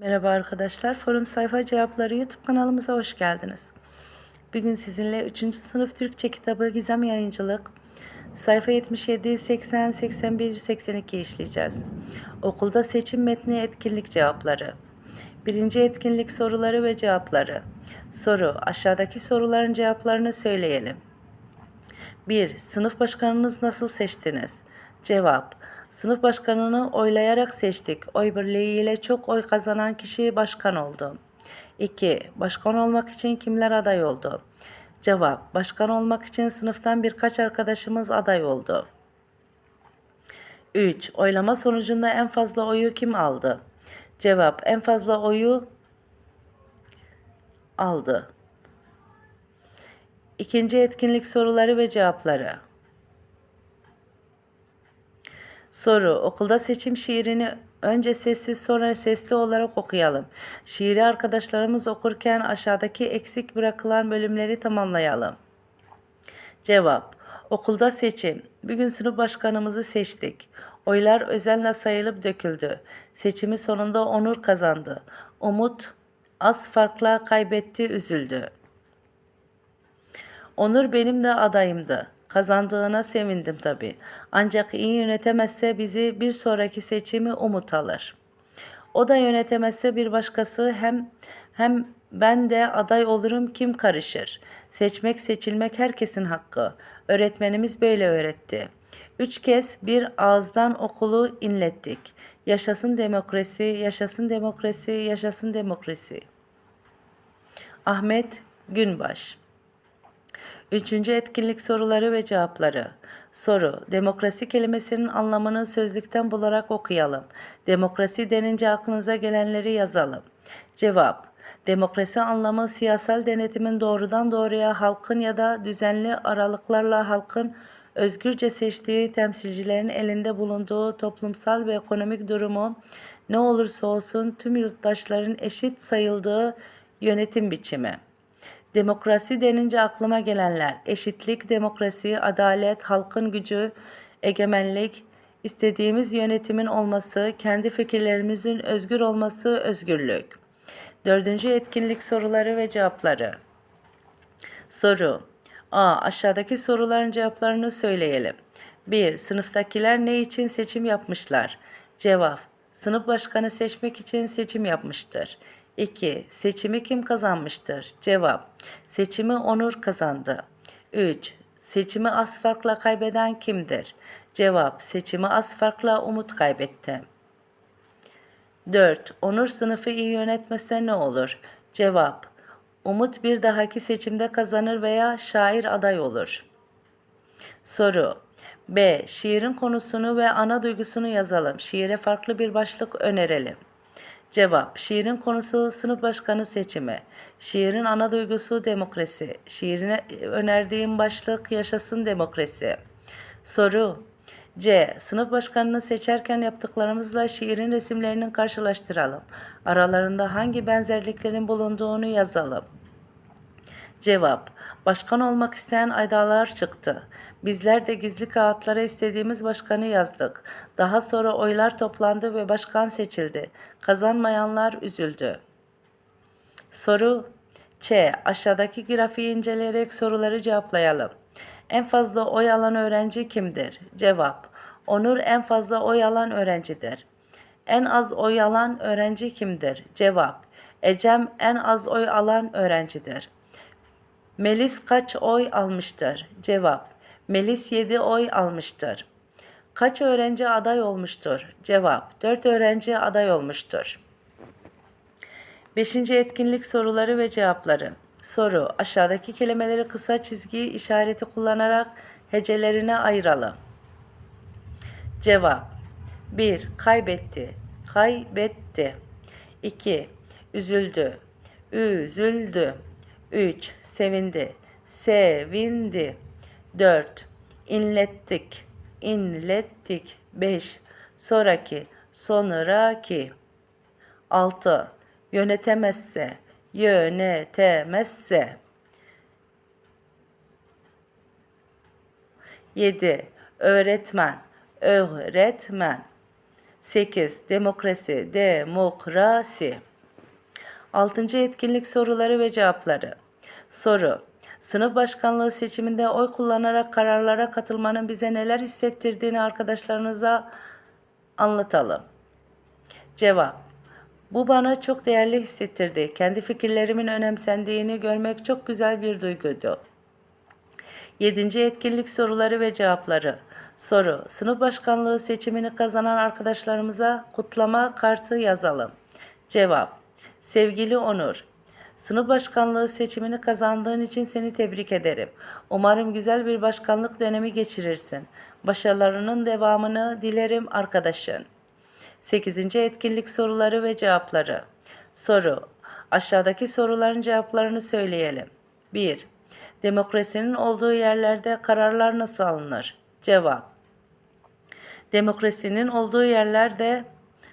Merhaba arkadaşlar, Forum Sayfa Cevapları YouTube kanalımıza hoş geldiniz. Bugün sizinle 3. sınıf Türkçe kitabı Gizem Yayıncılık sayfa 77, 80, 81, 82 işleyeceğiz. Okulda seçim metni etkinlik cevapları. Birinci etkinlik soruları ve cevapları. Soru, aşağıdaki soruların cevaplarını söyleyelim. 1. Sınıf başkanınız nasıl seçtiniz? Cevap. Sınıf başkanını oylayarak seçtik. Oy birliğiyle çok oy kazanan kişi başkan oldu. 2. Başkan olmak için kimler aday oldu? Cevap. Başkan olmak için sınıftan birkaç arkadaşımız aday oldu. 3. Oylama sonucunda en fazla oyu kim aldı? Cevap. En fazla oyu aldı. İkinci etkinlik soruları ve cevapları. Soru. Okulda seçim şiirini önce sessiz sonra sesli olarak okuyalım. Şiiri arkadaşlarımız okurken aşağıdaki eksik bırakılan bölümleri tamamlayalım. Cevap. Okulda seçim. Bugün sınıf başkanımızı seçtik. Oylar özenle sayılıp döküldü. Seçimi sonunda Onur kazandı. Umut az farkla kaybetti, üzüldü. Onur benim de adayımdı. Kazandığına sevindim tabii. Ancak iyi yönetemezse bizi bir sonraki seçimi umut alır. O da yönetemezse bir başkası hem hem ben de aday olurum kim karışır. Seçmek seçilmek herkesin hakkı. Öğretmenimiz böyle öğretti. Üç kez bir ağızdan okulu inlettik. Yaşasın demokrasi, yaşasın demokrasi, yaşasın demokrasi. Ahmet Günbaş Üçüncü etkinlik soruları ve cevapları. Soru. Demokrasi kelimesinin anlamını sözlükten bularak okuyalım. Demokrasi denince aklınıza gelenleri yazalım. Cevap. Demokrasi anlamı siyasal denetimin doğrudan doğruya halkın ya da düzenli aralıklarla halkın özgürce seçtiği temsilcilerin elinde bulunduğu toplumsal ve ekonomik durumu ne olursa olsun tüm yurttaşların eşit sayıldığı yönetim biçimi. Demokrasi denince aklıma gelenler eşitlik, demokrasi, adalet, halkın gücü, egemenlik, istediğimiz yönetimin olması, kendi fikirlerimizin özgür olması, özgürlük. Dördüncü etkinlik soruları ve cevapları. Soru. A. Aşağıdaki soruların cevaplarını söyleyelim. 1. Sınıftakiler ne için seçim yapmışlar? Cevap. Sınıf başkanı seçmek için seçim yapmıştır. 2. Seçimi kim kazanmıştır? Cevap. Seçimi Onur kazandı. 3. Seçimi az farkla kaybeden kimdir? Cevap. Seçimi az farkla Umut kaybetti. 4. Onur sınıfı iyi yönetmese ne olur? Cevap. Umut bir dahaki seçimde kazanır veya şair aday olur. Soru. B. Şiirin konusunu ve ana duygusunu yazalım. Şiire farklı bir başlık önerelim. Cevap. Şiirin konusu sınıf başkanı seçimi. Şiirin ana duygusu demokrasi. Şiirine önerdiğim başlık yaşasın demokrasi. Soru. C. Sınıf başkanını seçerken yaptıklarımızla şiirin resimlerinin karşılaştıralım. Aralarında hangi benzerliklerin bulunduğunu yazalım. Cevap. Başkan olmak isteyen aydalar çıktı. Bizler de gizli kağıtlara istediğimiz başkanı yazdık. Daha sonra oylar toplandı ve başkan seçildi. Kazanmayanlar üzüldü. Soru Ç. Aşağıdaki grafiği inceleyerek soruları cevaplayalım. En fazla oy alan öğrenci kimdir? Cevap. Onur en fazla oy alan öğrencidir. En az oy alan öğrenci kimdir? Cevap. Ecem en az oy alan öğrencidir. Melis kaç oy almıştır? Cevap. Melis 7 oy almıştır. Kaç öğrenci aday olmuştur? Cevap. 4 öğrenci aday olmuştur. Beşinci etkinlik soruları ve cevapları. Soru. Aşağıdaki kelimeleri kısa çizgi işareti kullanarak hecelerine ayıralım. Cevap. 1. Kaybetti. Kaybetti. 2. Üzüldü. Üzüldü. 3. Sevindi. Sevindi. 4. İnlettik. İnlettik. 5. Sonraki. Sonraki. 6. Yönetemezse. Yönetemezse. 7. Öğretmen. Öğretmen. 8. Demokrasi. Demokrasi. 6. etkinlik soruları ve cevapları. Soru: Sınıf başkanlığı seçiminde oy kullanarak kararlara katılmanın bize neler hissettirdiğini arkadaşlarınıza anlatalım. Cevap: Bu bana çok değerli hissettirdi. Kendi fikirlerimin önemsendiğini görmek çok güzel bir duyguydu. 7. etkinlik soruları ve cevapları. Soru: Sınıf başkanlığı seçimini kazanan arkadaşlarımıza kutlama kartı yazalım. Cevap: Sevgili Onur, sınıf başkanlığı seçimini kazandığın için seni tebrik ederim. Umarım güzel bir başkanlık dönemi geçirirsin. Başarılarının devamını dilerim arkadaşın. 8. etkinlik soruları ve cevapları. Soru: Aşağıdaki soruların cevaplarını söyleyelim. 1. Demokrasinin olduğu yerlerde kararlar nasıl alınır? Cevap: Demokrasinin olduğu yerlerde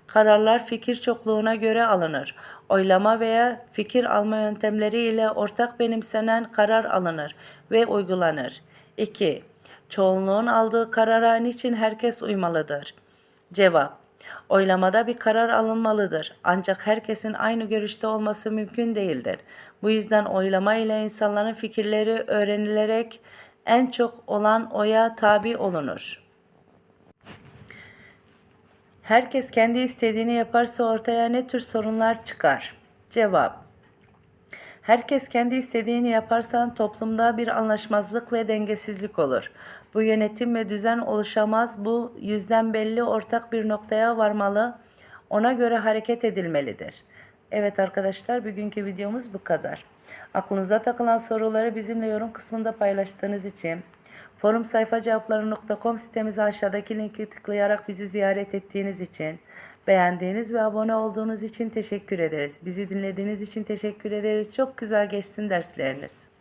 kararlar fikir çokluğuna göre alınır. Oylama veya fikir alma yöntemleri ile ortak benimsenen karar alınır ve uygulanır. 2. Çoğunluğun aldığı karara niçin herkes uymalıdır? Cevap: Oylamada bir karar alınmalıdır. Ancak herkesin aynı görüşte olması mümkün değildir. Bu yüzden oylama ile insanların fikirleri öğrenilerek en çok olan oya tabi olunur. Herkes kendi istediğini yaparsa ortaya ne tür sorunlar çıkar? Cevap: Herkes kendi istediğini yaparsan toplumda bir anlaşmazlık ve dengesizlik olur. Bu yönetim ve düzen oluşamaz. Bu yüzden belli ortak bir noktaya varmalı. Ona göre hareket edilmelidir. Evet arkadaşlar bugünkü videomuz bu kadar. Aklınıza takılan soruları bizimle yorum kısmında paylaştığınız için Forum sayfa cevapları.com sitemize aşağıdaki linki tıklayarak bizi ziyaret ettiğiniz için, beğendiğiniz ve abone olduğunuz için teşekkür ederiz. Bizi dinlediğiniz için teşekkür ederiz. Çok güzel geçsin dersleriniz.